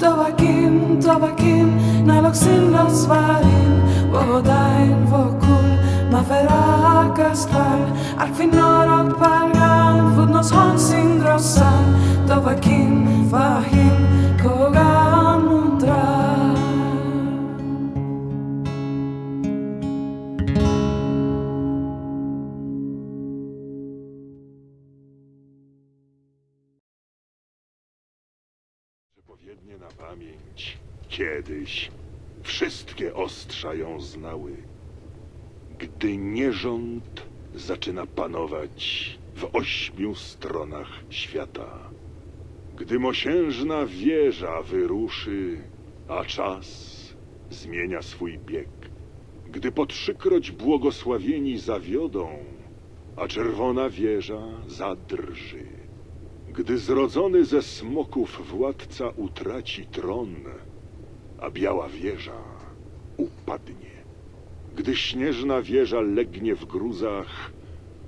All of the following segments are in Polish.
Tovakim, tovakim, Naloxin los varin, vohodain vokul, maferakas klar, arkvinor och pargan, fudnos honsin grossan, tovakim, vahim, kog pamięć. Kiedyś wszystkie ostrza ją znały. Gdy nierząd zaczyna panować w ośmiu stronach świata. Gdy mosiężna wieża wyruszy, a czas zmienia swój bieg. Gdy po trzykroć błogosławieni zawiodą, a czerwona wieża zadrży. Gdy zrodzony ze smoków władca utraci tron, a biała wieża upadnie. Gdy śnieżna wieża legnie w gruzach,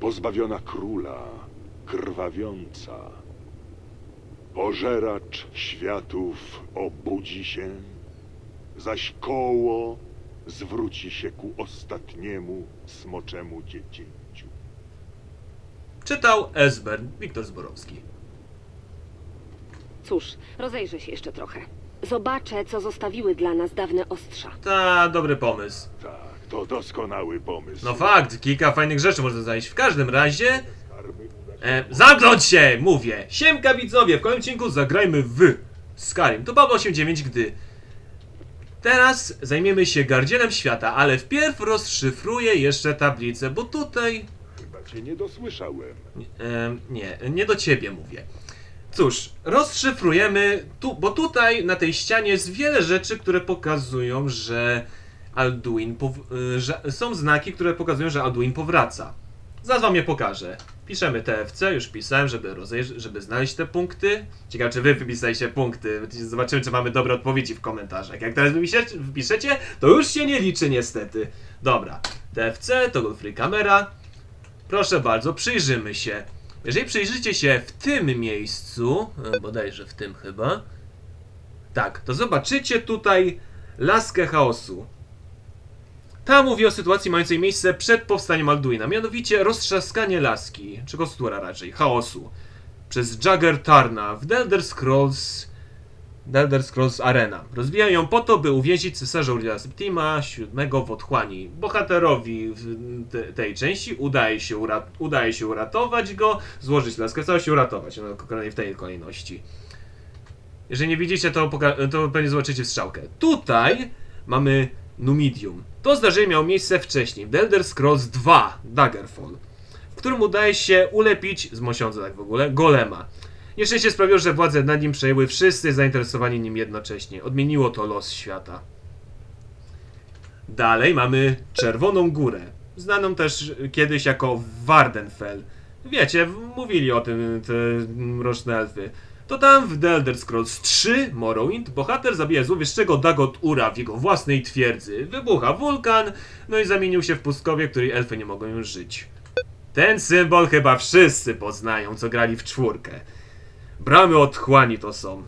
pozbawiona króla, krwawiąca. Pożeracz światów obudzi się, zaś koło zwróci się ku ostatniemu smoczemu dziecięciu. Czytał Esbern, Wiktor Zborowski. Cóż, rozejrzę się jeszcze trochę. Zobaczę, co zostawiły dla nas dawne ostrza. Ta, dobry pomysł. Tak, to doskonały pomysł. No fakt, kilka fajnych rzeczy można znaleźć. W każdym razie... E, zamknąć się, mówię! Siemka widzowie, w kolejnym odcinku zagrajmy w Skyrim. To Paweł 89, gdy... Teraz zajmiemy się Gardzielem Świata, ale wpierw rozszyfruję jeszcze tablicę, bo tutaj... Chyba cię nie dosłyszałem. E, nie, nie do ciebie mówię. Cóż, rozszyfrujemy tu, bo tutaj na tej ścianie jest wiele rzeczy, które pokazują, że Alduin, y, że są znaki, które pokazują, że Alduin powraca. Zaraz wam je pokażę. Piszemy TFC, już pisałem, żeby, żeby znaleźć te punkty. Ciekawe, czy wy wypisaliście punkty. Zobaczymy, czy mamy dobre odpowiedzi w komentarzach. Jak teraz wypiszecie to już się nie liczy niestety. Dobra, TFC to Free Camera. Proszę bardzo, przyjrzymy się. Jeżeli przyjrzycie się w tym miejscu, e, bodajże w tym chyba, tak, to zobaczycie tutaj laskę chaosu. Ta mówi o sytuacji mającej miejsce przed powstaniem Alduina, mianowicie roztrzaskanie laski, czy kostura raczej, chaosu, przez Jagger Tarna w The Elder Scrolls The Elder Scrolls Arena. Rozwijają ją po to, by uwięzić cesarza Uriela Septima VII w otchłani. Bohaterowi te, tej części udaje się, udaje się uratować go, złożyć laskę, całe się uratować, no w tej kolejności. Jeżeli nie widzicie, to, to pewnie zobaczycie strzałkę. Tutaj mamy Numidium. To zdarzenie miało miejsce wcześniej, w The Elder Scrolls 2 Daggerfall, w którym udaje się ulepić, z mosiądza tak w ogóle, golema. Nieszczęście sprawiło, że władze nad nim przejęły wszyscy zainteresowani nim jednocześnie. Odmieniło to los świata. Dalej mamy Czerwoną Górę, znaną też kiedyś jako Wardenfell. Wiecie, mówili o tym te mroczne elfy. To tam w The Elder Scrolls 3 Morrowind bohater zabija złowieszczego Dagot Ura w jego własnej twierdzy. Wybucha wulkan, no i zamienił się w pustkowie, której elfy nie mogą już żyć. Ten symbol chyba wszyscy poznają, co grali w czwórkę. Bramy otchłani to są.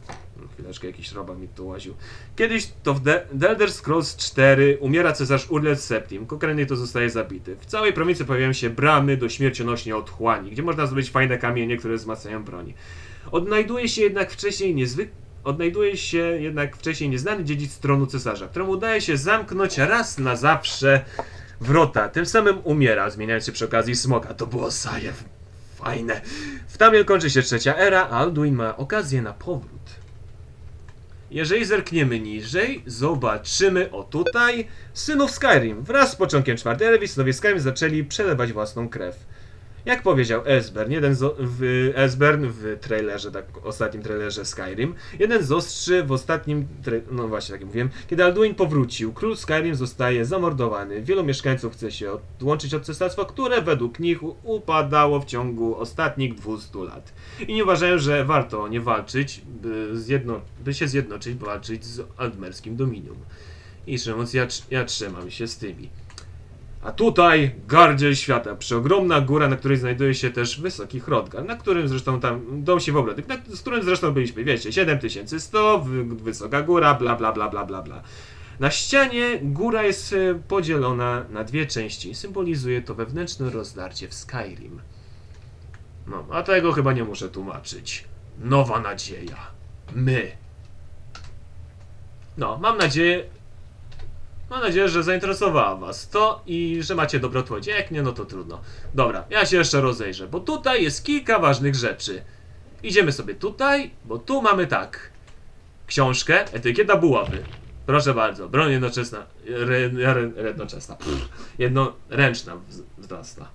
Chwileczkę, jakiś robak mi tu łaził. Kiedyś to w The, Elder Scrolls 4 umiera cesarz Urlel Septim, konkretnie to zostaje zabity. W całej prowincji pojawiają się bramy do śmiercionośnie otchłani, gdzie można zdobyć fajne kamienie, które wzmacniają broń. Odnajduje się jednak wcześniej niezwyk... Odnajduje się jednak wcześniej nieznany dziedzic tronu cesarza, któremu udaje się zamknąć raz na zawsze wrota. Tym samym umiera, zmieniając się przy okazji smoka. To było sajew. Fajne. W Tamil kończy się trzecia era, a Alduin ma okazję na powrót. Jeżeli zerkniemy niżej, zobaczymy o tutaj synów Skyrim. Wraz z początkiem czwartej ery synowie Skyrim zaczęli przelewać własną krew. Jak powiedział Esbern, jeden z, w, Esbern w trailerze, tak, ostatnim trailerze Skyrim, jeden z ostrzy w ostatnim, no właśnie tak mówiłem, kiedy Alduin powrócił, król Skyrim zostaje zamordowany, wielu mieszkańców chce się odłączyć od cesarstwa, które według nich upadało w ciągu ostatnich 200 lat. I nie uważają, że warto nie walczyć, by, zjedno, by się zjednoczyć, walczyć z Aldmerskim Dominium. I mówiąc, ja, ja trzymam się z tymi. A tutaj gardziel świata, przeogromna góra, na której znajduje się też wysoki Hrodgar, na którym zresztą tam, dom się w ogóle, z którym zresztą byliśmy, wiecie, 7100, wy- wysoka góra, bla bla bla bla bla bla. Na ścianie góra jest e, podzielona na dwie części, symbolizuje to wewnętrzne rozdarcie w Skyrim. No, a tego chyba nie muszę tłumaczyć. Nowa nadzieja. My. No, mam nadzieję, Mam nadzieję, że zainteresowała Was to i że macie odpowiedź. Jak nie, no to trudno. Dobra, ja się jeszcze rozejrzę, bo tutaj jest kilka ważnych rzeczy. Idziemy sobie tutaj, bo tu mamy tak. Książkę, etykieta buławy. Proszę bardzo, broń jednoczesna. Re, re, jednoczesna. Jednoręczna wz- wzrasta.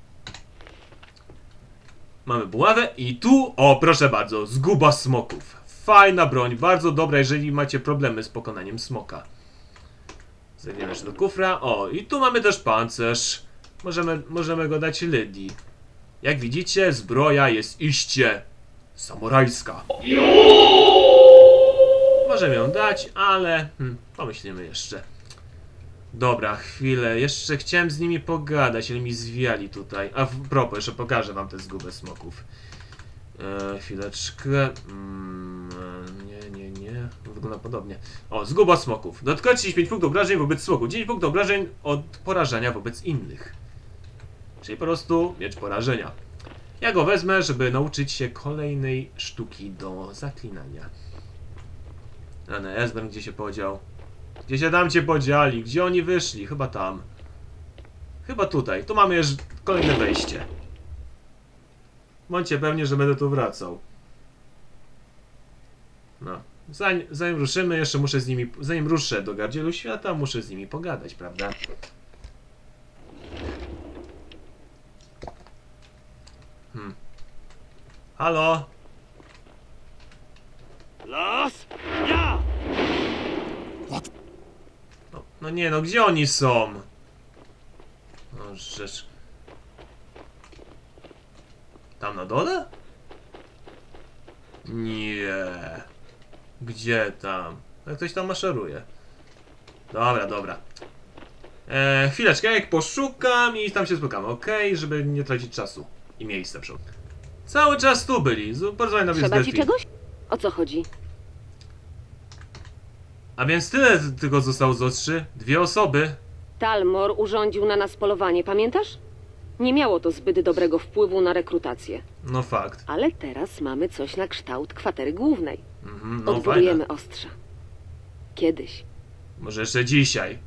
Mamy buławę i tu, o proszę bardzo, zguba smoków. Fajna broń, bardzo dobra, jeżeli macie problemy z pokonaniem smoka. Zajdziemy jeszcze do kufra. O, i tu mamy też pancerz. Możemy, możemy go dać Lydii. Jak widzicie, zbroja jest iście samurajska. Możemy ją dać, ale hmm, pomyślimy jeszcze. Dobra, chwilę. Jeszcze chciałem z nimi pogadać, ale mi zwiali tutaj. A w propos, jeszcze pokażę wam tę zgubę smoków. E, chwileczkę. Mm, Wygląda podobnie. O, zguba smoków. Dodatkowo 35 punktów obrażeń wobec smoków. 10 punktów obrażeń od porażenia wobec innych. Czyli po prostu miecz porażenia. Ja go wezmę, żeby nauczyć się kolejnej sztuki do zaklinania. A na Esbern gdzie się podział? Gdzie się tam cię podziali? Gdzie oni wyszli? Chyba tam. Chyba tutaj. Tu mamy już kolejne wejście. Bądźcie pewni, że będę tu wracał. No. Zanim, zanim ruszymy, jeszcze muszę z nimi. Zanim ruszę do gardzielu świata, muszę z nimi pogadać, prawda? Hmm. Halo? Las? Ja! No, no nie, no gdzie oni są? No rzecz. Tam na dole? Nie. Gdzie tam? Jak ktoś tam maszeruje. Dobra, dobra. E, chwileczkę, jak poszukam i tam się spotkamy, okej? Żeby nie tracić czasu i miejsca przed. Cały czas tu byli. Nawet z Trzeba ci czegoś? O co chodzi? A więc tyle tylko zostało z ostrzy. Dwie osoby. Talmor urządził na nas polowanie, pamiętasz? Nie miało to zbyt dobrego wpływu na rekrutację. No fakt. Ale teraz mamy coś na kształt kwatery głównej. Mhm, no fajne. Odbudujemy ostrza. Kiedyś. Może jeszcze dzisiaj.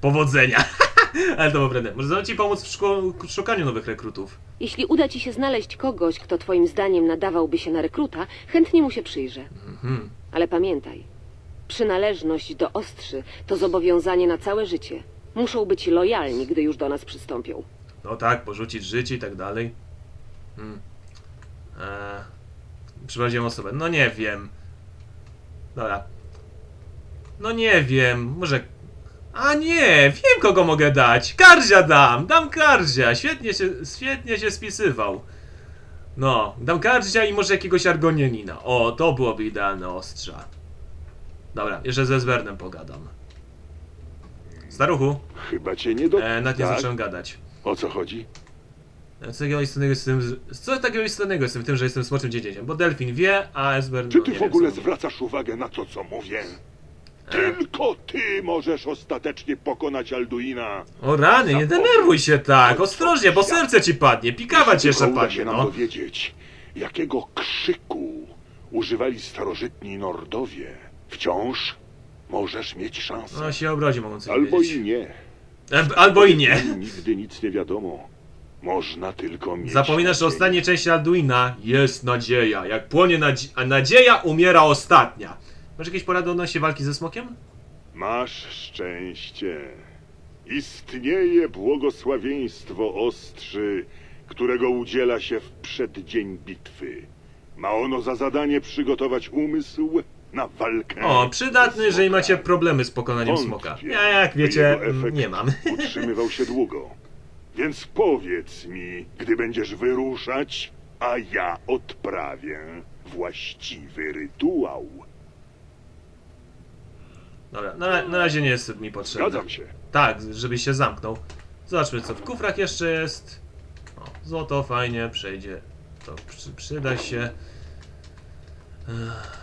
Powodzenia. Ale to poprawne. Może ci pomóc w szko- szukaniu nowych rekrutów. Jeśli uda ci się znaleźć kogoś, kto twoim zdaniem nadawałby się na rekruta, chętnie mu się przyjrzę. Mhm. Ale pamiętaj, przynależność do ostrzy to zobowiązanie na całe życie. Muszą być lojalni, gdy już do nas przystąpią. No tak, porzucić życie i tak dalej. Hmm. Eee, przyprowadziłem osobę. No nie wiem. Dobra. No nie wiem. Może... A nie! Wiem kogo mogę dać! Karzia dam! Dam Karzia! Świetnie się, świetnie się spisywał. No, dam Karzia i może jakiegoś Argonianina. O, to byłoby idealne ostrza. Dobra, jeszcze ze Zwernem pogadam. Staruchu, Chyba cię nie do... e, nad nie tak? zacząłem gadać. O co chodzi? Co takiego istotnego jest w tym, co takiego istotnego jest w tym, że jestem smoczym dziecięciem? Bo Delfin wie, a Esbern Czy no, ty nie w wiem, ogóle co mówi. zwracasz uwagę na to, co mówię? E. Tylko ty możesz ostatecznie pokonać Alduina. O rany, nie denerwuj się tak, ostrożnie, bo serce ci padnie, pikawa ci jeszcze Tylko uda padnie, się nam no. dowiedzieć, jakiego krzyku używali starożytni Nordowie. Wciąż możesz mieć szansę. No się obrodzi mogą coś Albo wiedzieć. i nie. E, albo i nie. Nigdy nic nie wiadomo. Można tylko mieć Zapominasz o nadzieję. ostatniej części Alduina. Jest nadzieja. Jak płonie nadzie a nadzieja, umiera ostatnia. Masz jakieś porady odnośnie walki ze smokiem? Masz szczęście. Istnieje błogosławieństwo ostrzy, którego udziela się w przeddzień bitwy. Ma ono za zadanie przygotować umysł na walkę. O, przydatny, jeżeli macie problemy z pokonaniem smoka. Ja jak wiecie, jego efekt nie mam. Utrzymywał się długo. Więc powiedz mi, gdy będziesz wyruszać, a ja odprawię właściwy rytuał. Dobra, na, na razie nie jest mi potrzebny. Zgadzam się. Tak, żebyś się zamknął. Zobaczmy, co w kufrach jeszcze jest. O, złoto, fajnie, przejdzie. To przy, przyda się. Ech.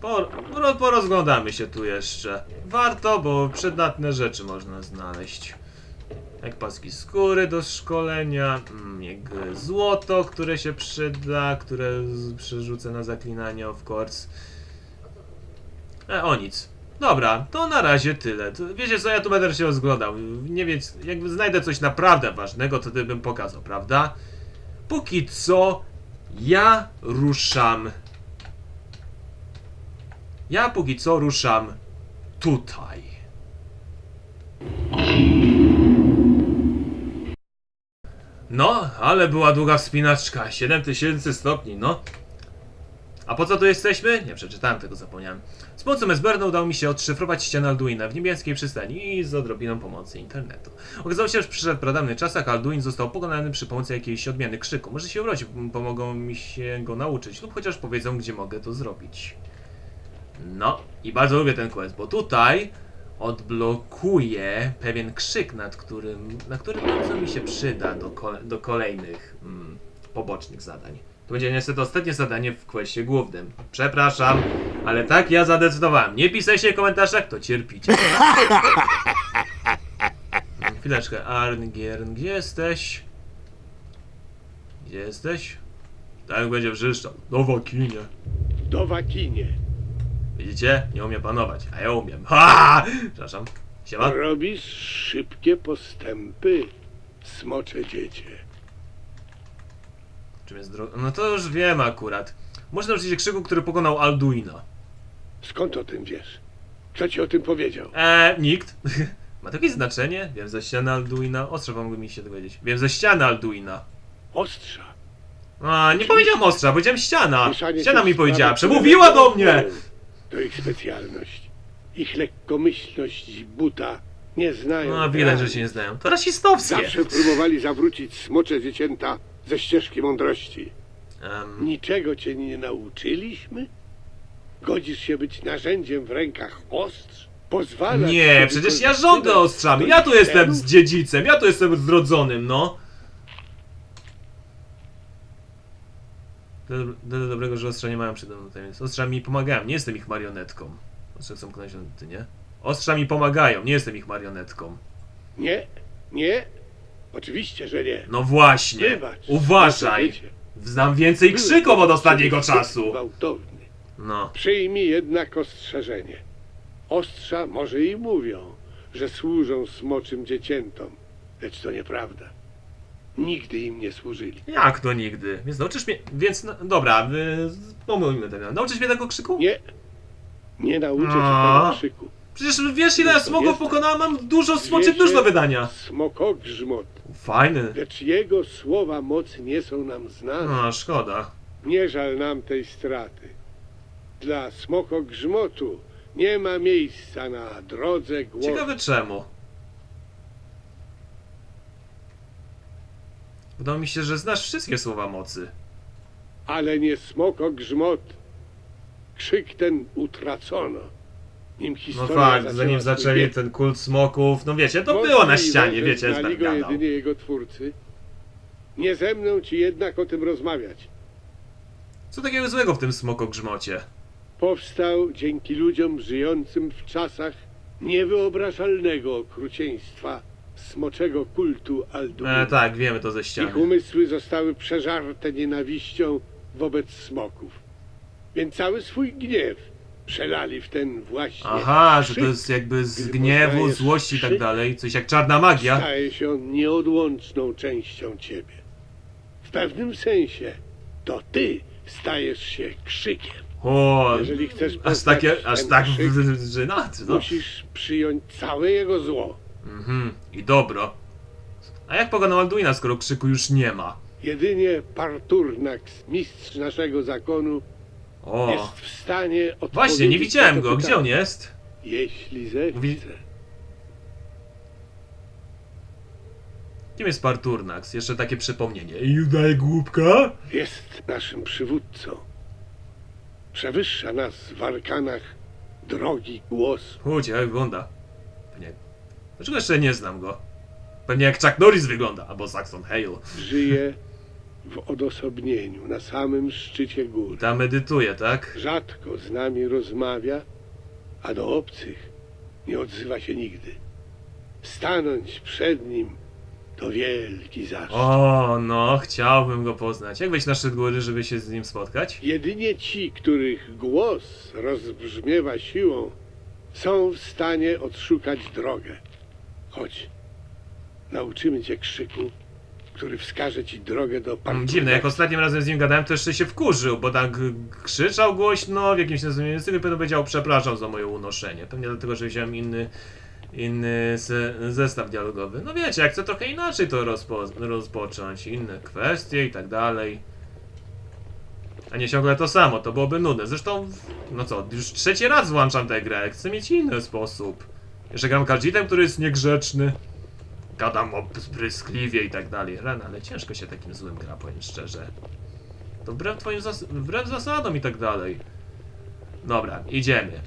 Por, ro- porozglądamy się tu jeszcze. Warto, bo przydatne rzeczy można znaleźć. Jak paski skóry do szkolenia, mm, jak złoto, które się przyda, które przerzucę na zaklinanie, of course. E, o nic. Dobra, to na razie tyle. Wiecie co, ja tu będę się rozglądał. Nie więc, jakby znajdę coś naprawdę ważnego, to bym pokazał, prawda? Póki co, ja ruszam. Ja póki co ruszam tutaj. No, ale była długa wspinaczka. 7000 stopni, no. A po co tu jesteśmy? Nie przeczytałem tego, zapomniałem. Z pomocą Esberna udało mi się odszyfrować ścianę Alduina w niebieskiej przystani i z odrobiną pomocy internetu. Okazało się, że przyszedł pradawnych czasach, Alduin został pokonany przy pomocy jakiejś odmiany krzyku. Może się urodzi, pomogą mi się go nauczyć lub chociaż powiedzą, gdzie mogę to zrobić. No, i bardzo lubię ten quest, bo tutaj odblokuje pewien krzyk, nad którym, na którym bardzo mi się przyda do, do kolejnych mm, pobocznych zadań. To będzie niestety ostatnie zadanie w questie głównym. Przepraszam, ale tak ja zadecydowałem. Nie pisajcie w komentarzach, to cierpicie. Chwileczkę, Arngiern, gdzie jesteś? Gdzie jesteś? Tak będzie wrzeszczał. No wakinie. Do Wakinie. Widzicie? Nie umie panować, a ja umiem. Ha! Przepraszam. Siema. Robisz szybkie postępy, smocze dziecię. Czym jest droga? No to już wiem akurat. Można się krzyku, który pokonał Alduina. Skąd o tym wiesz? Kto ci o tym powiedział? Eee, nikt. Ma to jakieś znaczenie? Wiem ze ściany Alduina. Ostrze mogły mi się dowiedzieć. Wiem ze ściany Alduina. Ostrza. A, nie powiedziałem ostrza, powiedziałem ściana. Mieszanie Ściana mi powiedziała, przemówiła do mnie! To ich specjalność. Ich lekkomyślność buta nie znają. No, widać, że się nie znają. To rasistowskie. Zawsze próbowali zawrócić smocze dziecięta ze ścieżki mądrości. Em, Niczego cię nie nauczyliśmy? Godzisz się być narzędziem w rękach ostrz? Pozwalasz nie, przecież ja rządzę ostrzami. Ja tu jestem celów? z dziedzicem, ja tu jestem zrodzonym, no. Tyle tyle dobrego, że ostrza nie mają przede mną więc ostrza mi pomagają, nie jestem ich marionetką. Ostrze chcą konać ty, nie? Ostrza mi pomagają, nie jestem ich marionetką. Nie, nie. Oczywiście, że nie. No właśnie, Wybacz. uważaj. Znam więcej krzyków od ostatniego czasu. Gwałtowny. No. Przyjmij jednak ostrzeżenie. Ostrza może i mówią, że służą smoczym dzieciętom, lecz to nieprawda. Nigdy im nie służyli. Jak to nigdy? Więc nauczysz mnie, więc, no, dobra, y, pomylmy ten. Nauczysz mnie tego krzyku? Nie, nie nauczę cię A. tego krzyku. Przecież wiesz ile ja To smogów jest- pokonałem, mam dużo smoczych Wiecie, dusz do wydania. Smokogrzmot, Fajny. lecz jego słowa mocy nie są nam znane. No, szkoda. Nie żal nam tej straty. Dla smokogrzmotu nie ma miejsca na drodze głosu. Ciekawe czemu. Wydaje mi się, że znasz wszystkie słowa mocy. ale nie smoko grzmot. Krzyk ten utracono. Nim No historia zaczęła zanim swój zaczęli bieg. ten kult smoków, no wiecie, to było na ścianie, że wiecie, znali tak go jedynie jego twórcy. Nie ze mną ci jednak o tym rozmawiać. Co takiego złego w tym smokogrzmocie? Powstał dzięki ludziom żyjącym w czasach niewyobrażalnego okrucieństwa smoczego kultu Alduin. E, tak, wiemy to ze ściany. Ich umysły zostały przeżarte nienawiścią wobec smoków. Więc cały swój gniew przelali w ten właśnie Aha, że to krzyk. jest jakby z gniewu, złości i tak krzyk, dalej. Coś jak czarna magia. Staje się on nieodłączną częścią ciebie. W pewnym sensie to ty stajesz się krzykiem. O, Jeżeli chcesz aż takie, aż tak, krzyk, że no, no. Musisz przyjąć całe jego zło. Mhm, i dobro. A jak pokonał Alduina, skoro krzyku już nie ma? Jedynie Parturnax, mistrz naszego zakonu, O, jest w stanie odpowiedzieć właśnie, nie na widziałem to go. Gdzie pytanie. on jest? Jeśli zechce. Mówi- Kim jest Parturnax? Jeszcze takie przypomnienie. Judaj głupka? Jest naszym przywódcą. Przewyższa nas w arkanach drogi głos. Chodź, jak wygląda. Dlaczego jeszcze nie znam go? Pewnie jak Chuck Norris wygląda, albo Saxon Hale. Żyje w odosobnieniu, na samym szczycie góry. Tam medytuje, tak? Rzadko z nami rozmawia, a do obcych nie odzywa się nigdy. Stanąć przed nim to wielki zaszczyt. O, no, chciałbym go poznać. Jak wejść na szczyt góry, żeby się z nim spotkać? Jedynie ci, których głos rozbrzmiewa siłą, są w stanie odszukać drogę. Chodź, nauczymy cię krzyku, który wskaże ci drogę do Mm, parku. Dziwne, jak ostatnim razem z nim gadałem, to jeszcze się wkurzył, bo tak krzyczał głośno, w jakimś stylu, pewno powiedział przepraszam za moje unoszenie. Pewnie dlatego, że wziąłem inny, inny zestaw dialogowy. No wiecie, jak chcę trochę inaczej to rozpo, rozpocząć, inne kwestie i tak dalej. A nie ciągle to samo, to byłoby nudne. Zresztą, no co, już trzeci raz włączam tę grę, chcę mieć inny sposób. Jeszcze gram Kajitem, który jest niegrzeczny. Gadam obryskliwie i tak dalej. Ren, ale ciężko się takim złym gra, powiem szczerze. To wbrew twoim zas wbrew zasadom i tak dalej. Dobra, idziemy.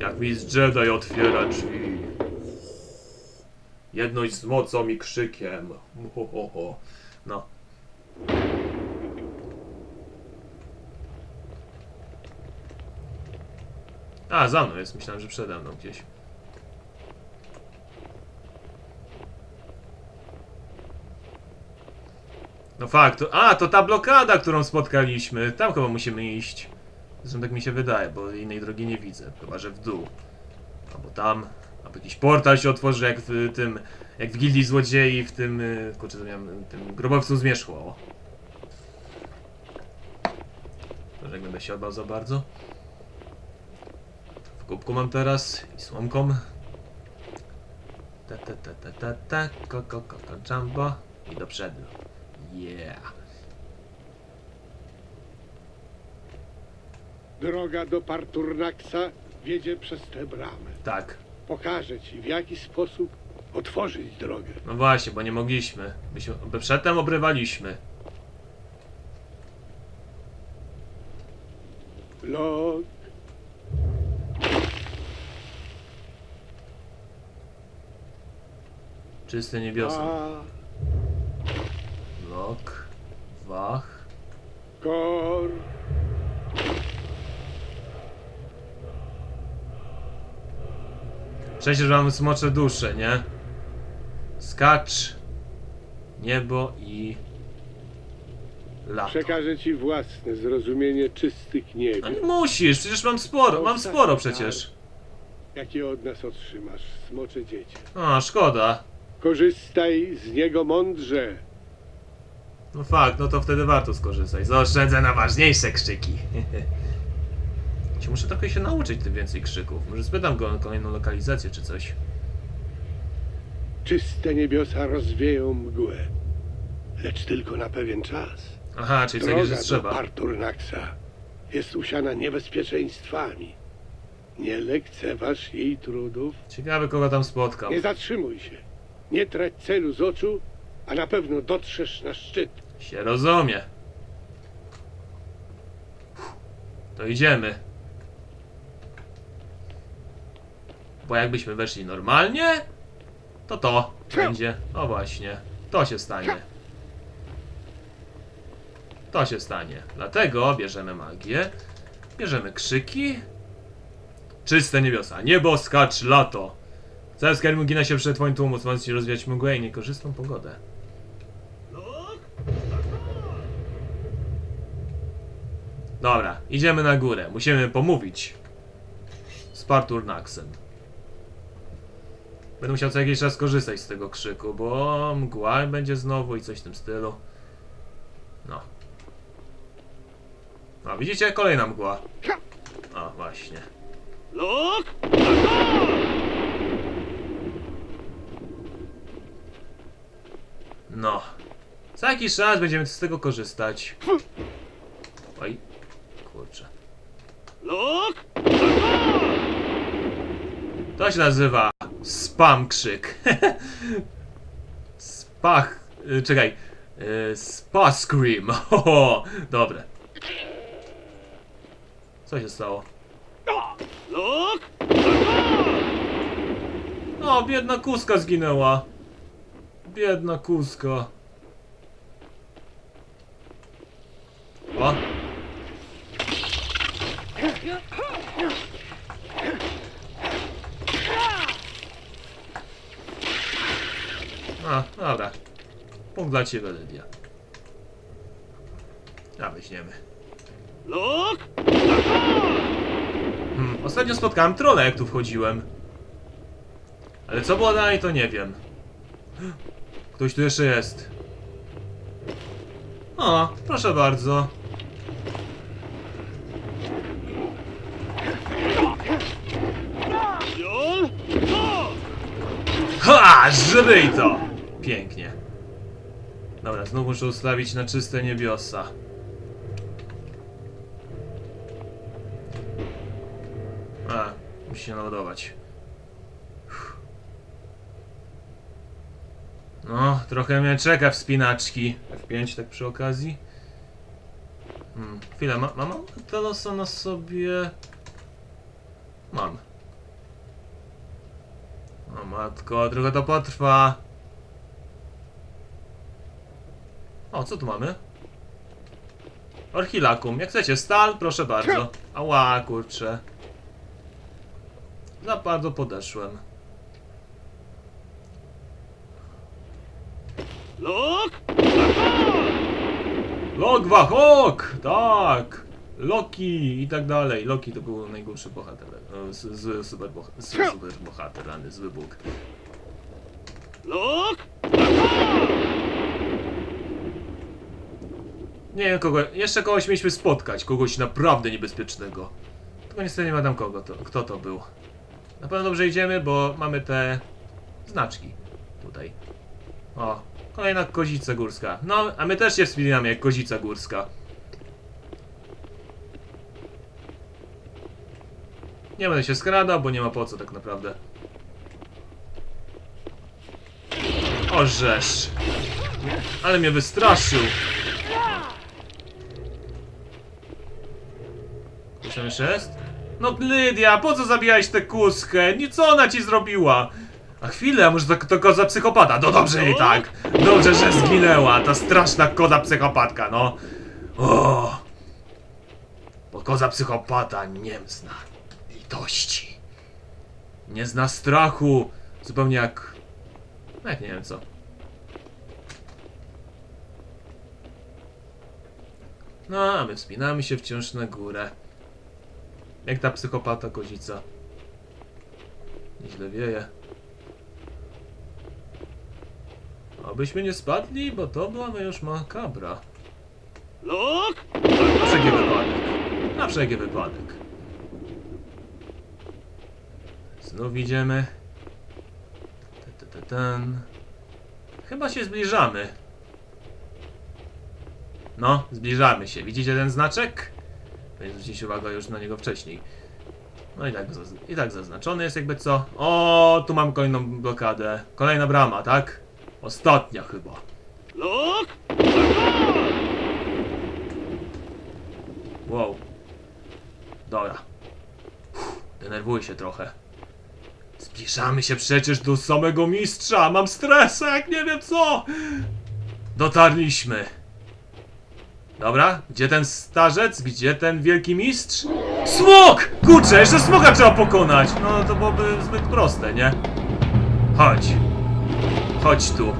Jak mistrz Jedi otwiera drzwi. Jedność z mocą i krzykiem. Ho, ho, ho. No. A, za mną jest. Myślałem, że przede mną gdzieś. No fakt. A, to ta blokada, którą spotkaliśmy. Tam chyba musimy iść. Zresztą tak mi się wydaje, bo innej drogi nie widzę. Chyba, że w dół. Albo tam. Albo jakiś portal się otworzy, jak w tym... Jak w Gildii Złodziei, w tym... y, Kurczę, to miałem... Tym grobowcu zmierzchło. o. Może jak będę się odbał za bardzo. W kubku mam teraz i słomką. Ta ta ta ta ta ta ko ko ko ko jumbo i do przodu. Yeah. Droga do Parturnaksa wiedzie przez tę bramę. Tak. Pokażę ci, w jaki sposób otworzyć drogę. No właśnie, bo nie mogliśmy. Byśmy, by przedtem obrywaliśmy. Lok, Czyste niebiosa. a, Lok. Wach. kor, Przecież mamy smocze dusze, nie? Skacz. Niebo i... Lato. przekażę ci własne zrozumienie czystych No niebios, nie musisz, przecież mam sporo, mam sporo przecież. jakie od nas otrzymasz, smocze dziecię. A, szkoda. Korzystaj z niego mądrze. No fakt, no to wtedy warto skorzystać. Zaoszczędzę na ważniejsze krzyki. Ci Muszę trochę się nauczyć tym więcej krzyków. Może spytam go o kolejną lokalizację czy coś. Czyste niebiosa rozwieją mgłę, lecz tylko na pewien czas. Aha, czyli co Droga jest do trzeba. Parturnaksa jest usiana niebezpieczeństwami. Nie lekceważ jej trudów. Ciekawe kogo tam spotkam. Nie zatrzymuj się. Nie trać celu z oczu, a na pewno dotrzesz na szczyt. Się rozumie. To idziemy. Bo jakbyśmy weszli normalnie, to to będzie. O właśnie, to się stanie. To się stanie. Dlatego bierzemy magię, bierzemy krzyki. Czyste niebiosa, niebo skacz lato. Cały skarb gina się przed twoim tłumu, chcąc ci rozwiać mgłę i niekorzystną pogodę. Dobra, idziemy na górę. Musimy pomówić z Parturnaxem. Będę musiał co jakiś czas korzystać z tego krzyku, bo mgła będzie znowu i coś w tym stylu. No. No, widzicie? Kolejna mgła. O, właśnie. Lok! No. Za jakiś czas będziemy z tego korzystać. Oj. Kurczę. Lok! To się nazywa spam krzyk. Spach. y, Czekaj. Yy, Spa Scream. Dobre. Co się stało? O, biedna kuska zginęła. Biedna kuska. O. A, dobra. Punkt dla ciebie, Lydia. A, weźmiemy. Lok! Hmm, ostatnio spotkałem trolla, jak tu wchodziłem. Ale co było dalej, to nie wiem. Ktoś tu jeszcze jest. O, proszę bardzo. Ha! Żyj to! Pięknie. Dobra, znów muszę ustawić na czyste niebiosa. A, musi się naładować. No, trochę mnie czeka wspinaczki. F5 tak przy okazji. Hmm, chwilę, ma, mam Telosa na sobie... Mam. O matko, trochę to potrwa. O, co tu mamy? Orchilakum. Jak chcecie, stal, proszę bardzo. Ała, kurczę. Za bardzo podeszłem. Lok! Logwachok! Tak! Loki i tak dalej. Loki to był najgorszy bohater. e, z- Zły super, boha zły super bohater, rany, zły bóg. Lok! Nie wiem kogo. Jeszcze kogoś mieliśmy spotkać. Kogoś naprawdę niebezpiecznego. Tylko niestety nie pamiętam kogo to, kto to był. Na pewno dobrze idziemy, bo mamy te znaczki tutaj. O, kolejna kozica górska. No, a my też się wspinamy jak kozica górska. Nie będę się skradał, bo nie ma po co tak naprawdę. O, żeż. Ale mnie wystraszył. Jest? No Lydia, po co zabijałeś tę kuskę? Nie co ona ci zrobiła? A chwilę, a może to, to koza psychopata? No dobrze i tak. Dobrze, że zginęła. Ta straszna koza psychopatka, no. O. Bo koza psychopata nie zna litości. Nie zna strachu. Zupełnie jak... No jak nie wiem co. No, a my wspinamy się wciąż na górę. Jak ta psychopata kozica. Nieźle wieje. Obyśmy nie spadli, bo to byłaby już makabra. Lok! Na wszelki wypadek. Na wszelki wypadek. Znów idziemy. Te, te, te, ten. Chyba się zbliżamy. No, zbliżamy się. Widzicie ten znaczek? Więc zwrócić uwagę już na niego wcześniej. No i tak, i tak zaznaczony jest jakby co. O, tu mam kolejną blokadę. Kolejna brama, tak? Ostatnia chyba. Wow. Dobra. Uff, denerwuję się trochę. Zbliżamy się przecież do samego mistrza. Mam stresek, nie wiem co. Dotarliśmy. Dobra, gdzie ten starzec? Gdzie ten wielki mistrz? Smok! Kurczę, jeszcze smoka trzeba pokonać. No to byłoby zbyt proste, nie? Chodź. Chodź tu.